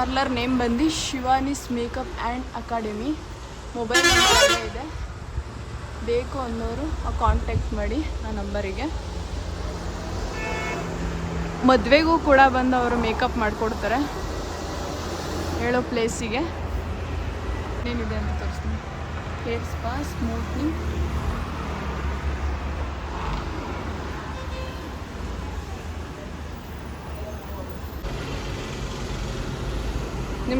Parlour name ಬಂದು Shivani's makeup and academy. Mobile number ಇದೆ. ಬೇಕು ಅನ್ನೋರು ಕಾಂಟ್ಯಾಕ್ಟ್ ಮಾಡಿ ಆ ನಂಬರಿಗೆ. ಮದುವೆಗೂ ಕೂಡ ಬಂದು ಅವರು ಮೇಕಪ್ ಮಾಡಿಕೊಡ್ತಾರೆ. ಹೇಳೋ ಪ್ಲೇಸಿಗೆ ಏನಿದೆ ಅಂತ ತೋರಿಸ್ತೀನಿ. ಹೇರ್ ಸ್ಪಾ ಸ್ಮೂತ್ನಿಂಗ್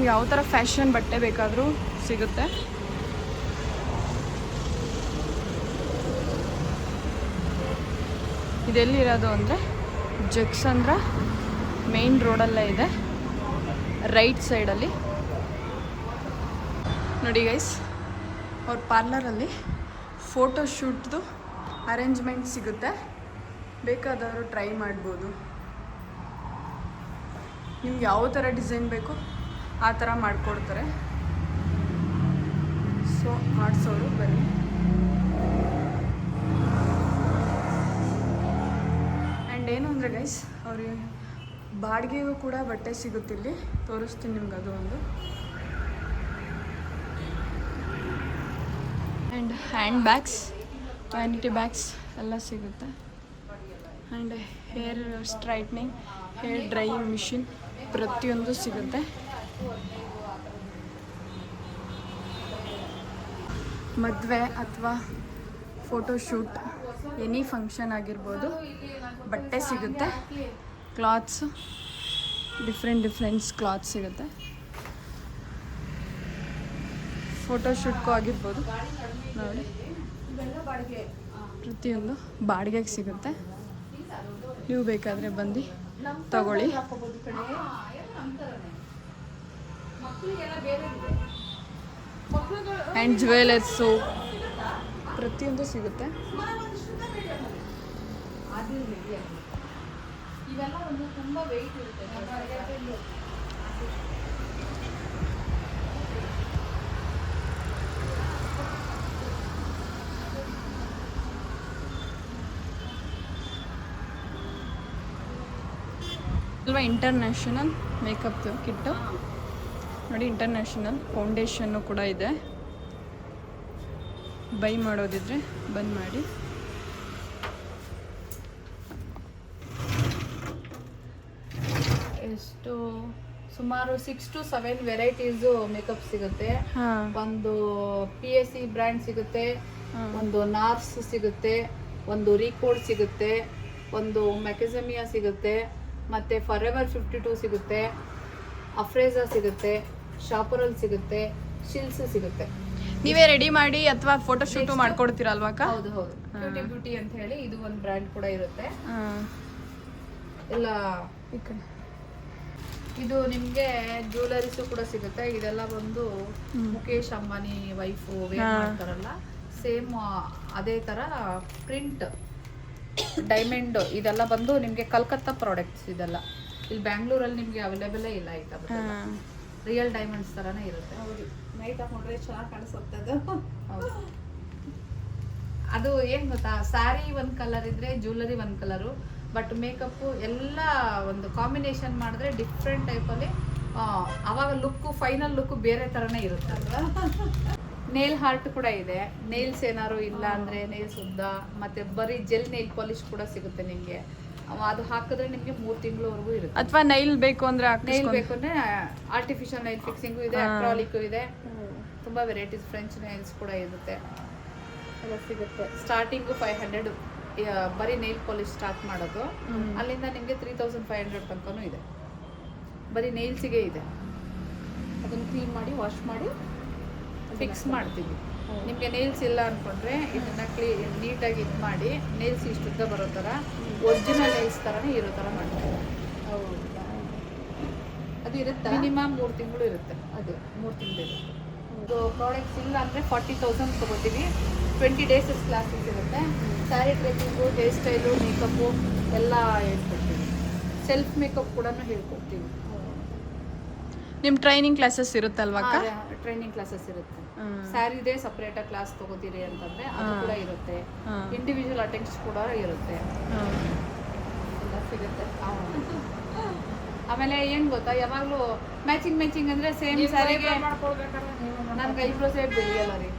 ನಿಮ್ಗೆ ಯಾವ ಥರ ಫ್ಯಾಷನ್ ಬಟ್ಟೆ ಬೇಕಾದರೂ ಸಿಗುತ್ತೆ? ಇದೆಲ್ಲಿರೋದು ಅಂದರೆ ಜಕ್ಸಂದ್ರ ಮೇನ್ ರೋಡಲ್ಲೇ ಇದೆ, ರೈಟ್ ಸೈಡಲ್ಲಿ. ನೋಡಿ ಗೈಸ್ ಅವ್ರ ಪಾರ್ಲರಲ್ಲಿ ಫೋಟೋ ಶೂಟ್ದು ಅರೇಂಜ್ಮೆಂಟ್ ಸಿಗುತ್ತೆ. ಬೇಕಾದವರು ಟ್ರೈ ಮಾಡ್ಬೋದು. ನಿಮ್ಗೆ ಯಾವ ಥರ ಡಿಸೈನ್ ಬೇಕು? ಆ ಥರ ಮಾಡಿಕೊಡ್ತಾರೆ. ಸೊ ಮಾಡಿಸೋರು ಬನ್ನಿ. ಆ್ಯಂಡ್ ಏನು ಅಂದರೆ ಗೈಸ್ ಅವ್ರಿಗೆ ಬಾಡಿಗೆಗೂ ಕೂಡ ಬಟ್ಟೆ ಸಿಗುತ್ತಿಲ್ಲಿ. ತೋರಿಸ್ತೀನಿ ನಿಮ್ಗೆ ಅದು ಒಂದು. And hand bags vanity bags ಎಲ್ಲ ಸಿಗುತ್ತೆ. And hair straightening hair drying machine ಪ್ರತಿಯೊಂದು ಸಿಗುತ್ತೆ. ಮದುವೆ ಅಥವಾ ಫೋಟೋಶೂಟ್ ಎನಿ ಫಂಕ್ಷನ್ ಆಗಿರ್ಬೋದು. ಬಟ್ಟೆ ಸಿಗುತ್ತೆ. ಕ್ಲಾತ್ಸು ಡಿಫ್ರೆಂಟ್ ಡಿಫ್ರೆಂಟ್ಸ್ ಕ್ಲಾತ್ ಸಿಗುತ್ತೆ. ಫೋಟೋಶೂಟ್ಗೂ ಆಗಿರ್ಬೋದು. ನೋಡಿ. ಪ್ರತಿಯೊಂದು ಬಾಡಿಗೆಗೆ ಸಿಗುತ್ತೆ. ನೀವು ಬೇಕಾದರೆ ಬಂದು ತಗೊಳ್ಳಿ. ಆ್ಯಂಡ್ ಜ್ಯುವೆಲರ್ಸು ಪ್ರತಿಯೊಂದು ಸಿಗುತ್ತೆ. ಅಲ್ವಾ ಇಂಟರ್ನ್ಯಾಷನಲ್ ಮೇಕಪ್ ಕಿಟ್ಟು ನೋಡಿ ಇಂಟರ್ನ್ಯಾಷನಲ್ ಫೌಂಡೇಶನ್ನು ಕೂಡ ಇದೆ. ಬೈ ಮಾಡೋದಿದ್ರೆ ಬಂದ್ ಮಾಡಿ. ಎಷ್ಟು ಸುಮಾರು six to seven varieties makeup ಸಿಗುತ್ತೆ. ಒಂದು ಪಿ ಎಸ್ ಸಿ ಬ್ರ್ಯಾಂಡ್ ಸಿಗುತ್ತೆ ಒಂದು ನಾರ್ಸ್ ಸಿಗುತ್ತೆ ಒಂದು ರೀಕೋಡ್ ಸಿಗುತ್ತೆ ಒಂದು ಮೆಕಸಮಿಯಾ ಸಿಗುತ್ತೆ ಮತ್ತೆ ಫಾರ್ ಎವರ್ ಫಿಫ್ಟಿ ಟೂ ಸಿಗುತ್ತೆ ಅಫ್ರೇಜಾ ಸಿಗುತ್ತೆ. ಶಾಪರಲ್ ಸಿಗುತ್ತೆ ಶಿಲ್ಸ್ ಸಿಗುತ್ತೆ. ನೀವೇ ರೆಡಿ ಮಾಡಿ ಅಥವಾ ಫೋಟೋ ಶೂಟು ಮಾಡ್ಕೊಡ್ತೀರಲ್ವಾ ಅಕ್ಕ? ಹೌದು ಹೌದು. ಬ್ಯೂಟಿ ಬ್ಯೂಟಿ ಅಂತ ಹೇಳಿ ಇದು ಒಂದು ಬ್ರ್ಯಾಂಡ್ ಕೂಡ ಇರುತ್ತೆ. ಇಲ್ಲ ಎಲ್ಲ ಈ ಕಡೆ. ಇದು ನಿಮ್ಗೆ ಜ್ಯುವೆಲರೀಸು ಕೂಡ ಸಿಗುತ್ತೆ. ಇದೆಲ್ಲ ಬಂದು ಹ್ಮ್. ಮುಖೇಶ್ ಅಂಬಾನಿ ವೈಫು ವೇರ್ ಹಾ. ಮಾಡ್ತಾರಲ್ಲ ಸೇಮ್ ಅದೇ ತರ ಪ್ರಿಂಟ್ ಡೈಮಂಡ್ ಇದೆಲ್ಲ ಬಂದು ನಿಮ್ಗೆ ಕಲ್ಕತ್ತಾ ಪ್ರಾಡಕ್ಟ್ಸ್ ಇದೆಲ್ಲ. ಇಲ್ಲಿ ಬ್ಯಾಂಗ್ಳೂರಲ್ಲಿ ನಿಮ್ಗೆ ಅವೈಲೇಬಲ್ ಇಲ್ಲ ಹಾಂ. ರಿಯಲ್ ಡೈಮಂಡ್ಸ್ ತರಾನೇ ಇರುತ್ತೆ. ನೈಟ್ ಹಾಕೊಂಡ್ರೆ ಚೆನ್ನಾಗಿ ಕಾಣಿಸುತ್ತೆ ಅದು. ಹೌದು. ಅದು ಏನ್ ಗೊತ್ತಾ? ಸ್ಯಾರಿ ಒಂದು ಕಲರ್ ಇದ್ರೆ ಜ್ಯುವೆಲರಿ ಒಂದು ಕಲರು ಬಟ್ ಮೇಕಪ್ಪು ಎಲ್ಲ ಒಂದು ಕಾಂಬಿನೇಷನ್ ಮಾಡಿದ್ರೆ ಡಿಫ್ರೆಂಟ್ ಟೈಪಲ್ಲಿ ಅವಾಗ ಲುಕ್ ಫೈನಲ್ ಲುಕ್ ಬೇರೆ ಥರನೇ ಇರುತ್ತೆ. ನೇಲ್ ಹಾರ್ಟ್ ಕೂಡ ಇದೆ. ನೇಲ್ಸ್ ಏನಾದ್ರು ಇಲ್ಲ ಅಂದ್ರೆ ನೇಲ್ಸ್ ಉದ್ದ ಮತ್ತೆ ಬರೀ ಜೆಲ್ ನೇಲ್ ಪಾಲಿಶ್ ಕೂಡ ಸಿಗುತ್ತೆ ನಿಮ್ಗೆ ಅದು ಹಾಕಿದ್ರೆ ನಿಮ್ಗೆ ಮೂರ್ ತಿಂಗಳವರೆಗೂ ಇರುತ್ತೆ. ಅಥವಾ ನೈಲ್ ಬೇಕು ಅಂದ್ರೆ ನೈಲ್ ಬೇಕು ಅಂದ್ರೆ ಆರ್ಟಿಫಿಷಿಯಲ್ ನೈಲ್ ಫಿಕ್ಸಿಂಗು ಇದೆ. ಅಕ್ರಾಲಿಕ್ ಇದೆ. ತುಂಬಾ ವೆರೈಟೀಸ್ ಫ್ರೆಂಚ್ ನೈಲ್ಸ್ ಕೂಡ ಇರುತ್ತೆ. ಎಲ್ಲ ಸಿಗುತ್ತೆ. ಸ್ಟಾರ್ಟಿಂಗು ಫೈವ್ ಹಂಡ್ರೆಡ್ ಬರೀ ನೈಲ್ ಪಾಲಿಶ್ ಸ್ಟಾರ್ಟ್ ಮಾಡೋದು. ಅಲ್ಲಿಂದ ನಿಮಗೆ ತ್ರೀ ತೌಸಂಡ್ ಫೈವ್ ಹಂಡ್ರೆಡ್ ತನಕನೂ ಇದೆ. ಬರೀ ನೈಲ್ಸಿಗೆ ಇದೆ. ಅದನ್ನು ಕ್ಲೀನ್ ಮಾಡಿ ವಾಶ್ ಮಾಡಿ ಫಿಕ್ಸ್ ಮಾಡ್ತೀವಿ. ನಿಮಗೆ ನೇಲ್ಸ್ ಇಲ್ಲ ಅಂದ್ಕೊಂಡ್ರೆ ಇದನ್ನ ಕ್ಲೀ ನೀಟಾಗಿ ಇದು ಮಾಡಿ ನೇಲ್ಸ್ ಇಷ್ಟುದ್ದ ಬರೋ ಥರ ಒರಿಜಿನಲ್ ನೇಲ್ಸ್ ಥರನೇ ಇರೋ ಥರ ಮಾಡ್ತೀವಿ. ಅದು ಇರುತ್ತೆ? ಮಿನಿಮಮ್ ಮೂರು ತಿಂಗಳು ಇರುತ್ತೆ. ಅದು ಮೂರು ತಿಂಗಳು ಇರುತ್ತೆ. ಇದು ಪ್ರಾಡಕ್ಟ್ಸ್ ಇಲ್ಲ ಅಂದರೆ ಫಾರ್ಟಿ ತೌಸಂಡ್ ತೊಗೋತೀವಿ. ಟ್ವೆಂಟಿ ಡೇಸಸ್ ಕ್ಲಾಸಸ್ ಇರುತ್ತೆ. ಸ್ಯಾರಿ ಟ್ರೆಕಿಂಗು ಹೇರ್ ಸ್ಟೈಲು ಮೇಕಪ್ಪು ಎಲ್ಲ ಹೇಳ್ಕೊಡ್ತೀವಿ. ಸೆಲ್ಫ್ ಮೇಕಪ್ ಕೂಡ ಹೇಳ್ಕೊಡ್ತೀವಿ. ನಿಮ್ಮ ಟ್ರೈನಿಂಗ್ ಕ್ಲಾಸಸ್ ಇರುತ್ತಲ್ವಾ ಅಕ್ಕ? ಟ್ರೈನಿಂಗ್ ಕ್ಲಾಸಸ್ ಇರುತ್ತೆ. ಹ್ಮ್. ಸಪರೇಟ್ ಸಪ್ರೇಟಾಗಿ ಕ್ಲಾಸ್ ತಗೋತೀರಿ ಅಂತಂದ್ರೆ ಅದು ಕೂಡ ಇರುತ್ತೆ. ಇಂಡಿವಿಜುವಲ್ ಅಟೆಂಡ್ಸ್ ಕೂಡ ಇರುತ್ತೆ. ಹಾಂ. ಎಲ್ಲ ಸಿಗುತ್ತೆ. ಆಮೇಲೆ ಏನ್ ಗೊತ್ತಾ ಯಾವಾಗ್ಲೂ ಮ್ಯಾಚಿಂಗ್ ಮ್ಯಾಚಿಂಗ್ ಅಂದ್ರೆ ಸೇಮ್ ಸ್ಯಾರಿಗೆ ನನ್ಗೆ ಕೈ ಸೈಡ್ ಬೆಳೆಯಲ್ಲ ರೀ.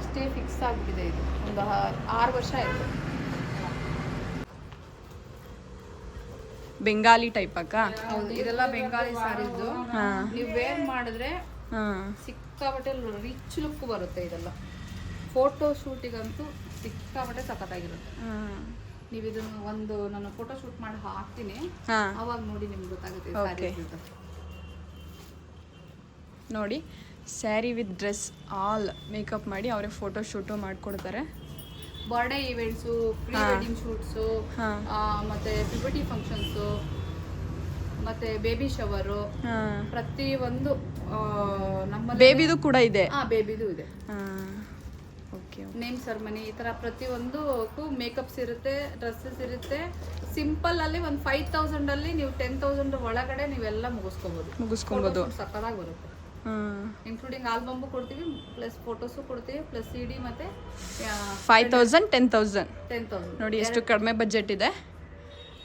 ಇಷ್ಟೇ ಫಿಕ್ಸ್ ಆಗ್ಬಿಟ್ಟಿದೆ ಇದು. ಒಂದು ಆರು ವರ್ಷ ಆಯ್ತು. ಬೆಂಗಾಲಿ ಟೈಪ್ ಅಕ್ಕ? ಹೌದು ಇದೆಲ್ಲ ಬೆಂಗಾಲಿ ಸಾರಿದ್ದು ನೀವು ವೇರ್ ಮಾಡಿದ್ರೆ ಸಿಕ್ಕಾಪಟ್ಟೆ ರಿಚ್ ಲುಕ್ ಬರುತ್ತೆ ಇದೆಲ್ಲ. ಫೋಟೋ ಶೂಟಿಗಂತೂ ಸಿಕ್ಕಾಪಟ್ಟೆ ಸಖತ್ತಾಗಿರುತ್ತೆ. ನೀವು ಇದನ್ನ ಒಂದು ನಾನು ಫೋಟೋ ಶೂಟ್ ಮಾಡಿ ಹಾಕ್ತೀನಿ. ಅವಾಗ ನೋಡಿ ನಿಮ್ಗೆ ಗೊತ್ತಾಗುತ್ತೆ. ನೋಡಿ sari with dress all makeup ಮಾಡಿ ಅವರೇ ಫೋಟೋ ಶೂಟು ಮಾಡಿಕೊಡ್ತಾರೆ. Birthday events pre. Wedding shoots ಮತ್ತೆ ಪ್ರಿಬರ್ಟಿ ಫಂಕ್ಷನ್ಸು ಮತ್ತೆ ಬೇಬಿ ಶವರು ಪ್ರತಿ ಒಂದು ನಮ್ಮ ಬೇಬಿದು ಕೂಡ ಇದೆ? ಹಾ ಬೇಬಿದು ಇದೆ. ನೇಮ್ ಸೆರ್ಮನಿ ಈ ತರ ಪ್ರತಿಯೊಂದಕ್ಕೂ ಮೇಕಪ್ಸ್ ಇರುತ್ತೆ ಡ್ರೆಸ್ಸಸ್ ಇರುತ್ತೆ. ಸಿಂಪಲ್ ಅಲ್ಲಿ ಒಂದು ಫೈವ್ ತೌಸಂಡ್ ಅಲ್ಲಿ ನೀವು ಟೆನ್ ತೌಸಂಡ್ ಒಳಗಡೆ ನೀವೆಲ್ಲ ಮುಗಿಸ್ಕೋಬಹುದು ಮುಗಿಸ್ಕೊಬೋದು. ಸಕ್ಕದಾಗಿ ಬರುತ್ತೆ. ಇನ್ಕ್ಲೂಡಿಂಗ್ ಆಲ್ಬಮ್ ಕೊಡ್ತೀವಿ ಪ್ಲಸ್ ಫೋಟೋಸು ಕೊಡ್ತೀವಿ ಪ್ಲಸ್ ಸಿ ಡಿ ಮತ್ತೆ five thousand ten thousand ten thousand ನೋಡಿ ಎಷ್ಟು ಕಡಿಮೆ ಬಜೆಟ್ ಇದೆ.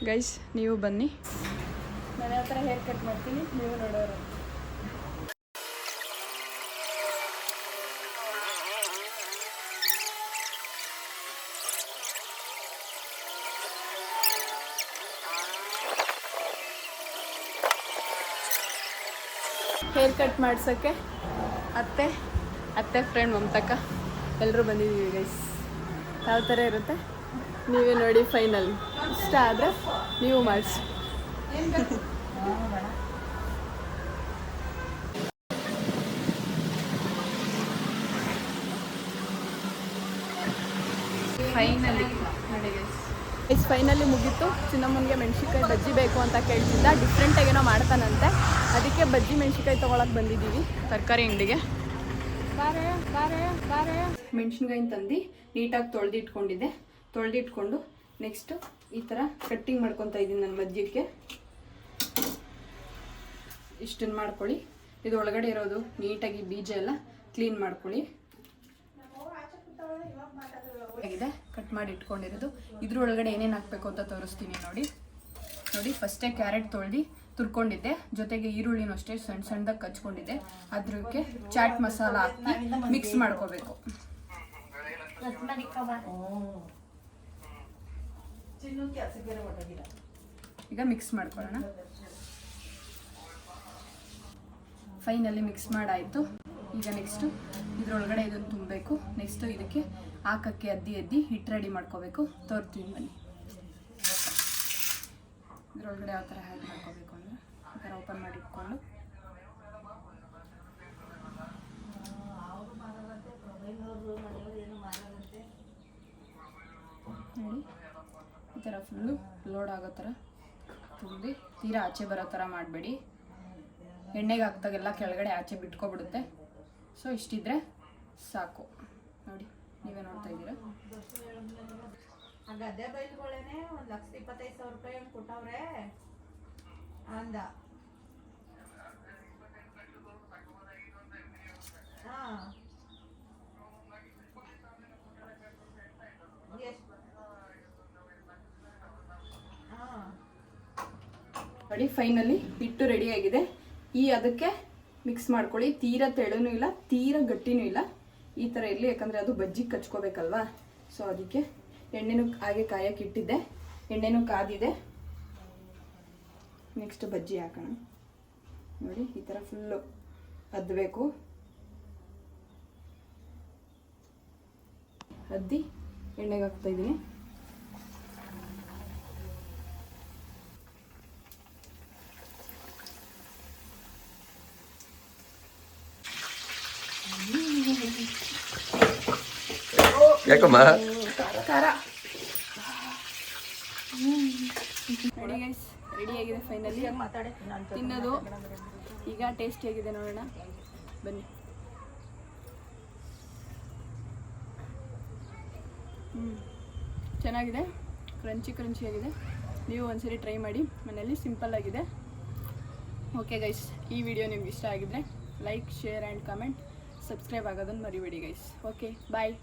ಗೈಸ್ ನೀವು ಬನ್ನಿ. ನಾನು ಯಾವ ಥರ ಹೇರ್ ಕಟ್ ಮಾಡ್ತೀನಿ ನೀವು ನೋಡೋರು. ಹೇರ್ ಕಟ್ ಮಾಡ್ಸೋಕ್ಕೆ ಅತ್ತೆ? ಅತ್ತೆ ಫ್ರೆಂಡ್ ಮಮತಕ್ಕ. ಎಲ್ಲರೂ ಬಂದಿದ್ದೀವಿ ಗೈಸ್ ಯಾವ ಥರ ಇರುತ್ತೆ? ನೀವೇ ನೋಡಿ ಫೈನಲ್ ಇಷ್ಟ ಆದರೆ ನೀವು ಮಾಡಿಸಿ ಫೈನಲಿ ನೋಡಿ ಗೈಸ್ ಗೈಸ್ ಫೈನಲಿ ಮುಗೀತು. ಚಿನ್ನಮ್ಮನಿಗೆ ಮೆಣಸಿನ್ಕಾಯಿ ಬಜ್ಜಿ ಬೇಕು ಅಂತ ಕೇಳ್ತಿದ್ದ. ಡಿಫ್ರೆಂಟಾಗಿ ಏನೋ ಮಾಡ್ತಾನಂತೆ. ಅದಕ್ಕೆ ಬಜ್ಜಿ ಮೆಣಸಿನ್ಕಾಯಿ ತೊಗೊಳಕ್ಕೆ ಬಂದಿದ್ದೀವಿ. ತರಕಾರಿ ಅಂಗಡಿಗೆ. ಬಾರೆ ಬಾರೆ ಬಾರೆ. ಮೆಣಸಿನ್ಕಾಯಿನ ತಂದು ನೀಟಾಗಿ ತೊಳೆದಿಟ್ಕೊಂಡಿದ್ದೆ. ತೊಳೆದಿಟ್ಕೊಂಡು ನೆಕ್ಸ್ಟ್ ಈ ಥರ ಕಟ್ಟಿಂಗ್ ಮಾಡ್ಕೊತಾ ಇದ್ದೀನಿ ನನ್ನ ಮಧ್ಯಕ್ಕೆ. ಇಷ್ಟನ್ನು ಮಾಡ್ಕೊಳ್ಳಿ. ಇದು ಒಳಗಡೆ ಇರೋದು ನೀಟಾಗಿ ಬೀಜ ಎಲ್ಲ ಕ್ಲೀನ್ ಮಾಡ್ಕೊಳ್ಳಿ ಆಗಿದೆ ಕಟ್ ಮಾಡಿ ಇಟ್ಕೊಂಡಿರೋದು. ಇದ್ರೊಳಗಡೆ ಏನೇನು ಹಾಕಬೇಕು ಅಂತ ತೋರಿಸ್ತೀನಿ ನೋಡಿ. ನೋಡಿ ಫಸ್ಟೇ ಕ್ಯಾರೆಟ್ ತೊಳ್ದು ತುರ್ಕೊಂಡಿದ್ದೆ. ಜೊತೆಗೆ ಈರುಳ್ಳಿನೂ ಅಷ್ಟೇ ಸಣ್ಣ ಸಣ್ಣದಾಗಿ ಕಚ್ಕೊಂಡಿದ್ದೆ. ಅದಕ್ಕೆ ಚಾಟ್ ಮಸಾಲ ಹಾಕಿ ಮಿಕ್ಸ್ ಮಾಡ್ಕೋಬೇಕು. ಈಗ ಮಿಕ್ಸ್ ಮಾಡ್ಕೊಳ್ಳೋಣ. ಫೈನಲ್ಲಿ ಮಿಕ್ಸ್ ಮಾಡಾಯಿತು. ಈಗ ನೆಕ್ಸ್ಟು ಇದ್ರೊಳಗಡೆ ಇದನ್ನು ತುಂಬಬೇಕು. ನೆಕ್ಸ್ಟು ಇದಕ್ಕೆ ಹಾಕಕ್ಕೆ ಅದ್ದಿ ಅದ್ದಿ ಹಿಟ್ಟು ರೆಡಿ ಮಾಡ್ಕೋಬೇಕು. ತೋರ್ತೀವಿ ಬನ್ನಿ. ಇದ್ರೊಳಗಡೆ ಯಾವ ಥರ ಹ್ಯಾಡ್ ಮಾಡ್ಕೋಬೇಕು ಅಂದರೆ ಈ ಥರ ಓಪನ್ ಮಾಡಿ ಇಟ್ಕೊಂಡು. ನೋಡಿ, ಈ ಥರ ಫುಲ್ಲು ಲೋಡ್ ಆಗೋ ಥರ ತುಂಬಿ ತೀರಾ ಆಚೆ ಬರೋ ಥರ ಮಾಡಬೇಡಿ. ಎಣ್ಣೆಗೆ ಹಾಕ್ದಾಗೆಲ್ಲ ಕೆಳಗಡೆ ಆಚೆ ಬಿಟ್ಕೊಬಿಡುತ್ತೆ. ಸೊ ಇಷ್ಟಿದ್ರೆ ಸಾಕು. ನೋಡಿ. ನೀವೇ ನೋಡ್ತಾ ಇದ್ದೀರಾ? ಆ ಗದ್ದೆ ಬೈಲ್ಗಳೇನೆ ಒಂದ್ ಲಕ್ಷ ಇಪ್ಪತ್ತೈದು ಸಾವಿರ ರೂಪಾಯಿ ಹಂಗ್ ಕೊಟ್ಟವ್ರೆ. ಅಂದ. ಹಾ. ಎಷ್ಟ್- ಹಾ. ನೋಡಿ ಫೈನಲಿ ಹಿಟ್ಟು ರೆಡಿ ಆಗಿದೆ. ಈ ಅದಕ್ಕೆ ಮಿಕ್ಸ್ ಮಾಡ್ಕೊಳ್ಳಿ. ತೀರಾ ತೆಳುನೂ ಇಲ್ಲ ತೀರಾ ಗಟ್ಟಿನೂ ಇಲ್ಲ. ಈ ಥರ ಇರಲಿ, ಯಾಕಂದರೆ ಅದು ಬಜ್ಜಿಗೆ ಕಚ್ಕೋಬೇಕಲ್ವಾ? ಸೊ ಅದಕ್ಕೆ ಎಣ್ಣೆನೂ ಹಾಗೆ ಕಾಯಕ್ಕೆ ಇಟ್ಟಿದ್ದೆ. ಎಣ್ಣೆನೂ ಕಾದಿದೆ. ನೆಕ್ಸ್ಟ್ ಬಜ್ಜಿ ಹಾಕೋಣ. ನೋಡಿ, ಈ ಥರ ಫುಲ್ಲು ಅದ್ದಬೇಕು ಅದ್ದಿ ಎಣ್ಣೆಗೆ ಹಾಕ್ತಾ ಖಾರ ರೆಡಿ ಗೈಸ್ ಆಗಿದೆ ತಿನ್ನೋದು. ಈಗ ಟೇಸ್ಟಿ ಆಗಿದೆ ನೋಡೋಣ. ಬನ್ನಿ. ಹ್ಞೂ ಚೆನ್ನಾಗಿದೆ. ಕ್ರಂಚಿ ಕ್ರಂಚಿ ಆಗಿದೆ. ನೀವು ಒಂದ್ಸರಿ ಟ್ರೈ ಮಾಡಿ. ಮನೆಯಲ್ಲಿ ಸಿಂಪಲ್ ಆಗಿದೆ. ಓಕೆ ಗೈಸ್ ಈ ವಿಡಿಯೋ ನಿಮ್ಗೆ ಇಷ್ಟ ಆಗಿದ್ರೆ like share and comment subscribe ಆಗೋದನ್ನು ಮರಿಬೇಡಿ ಗೈಸ್ ಓಕೆ ಬಾಯ್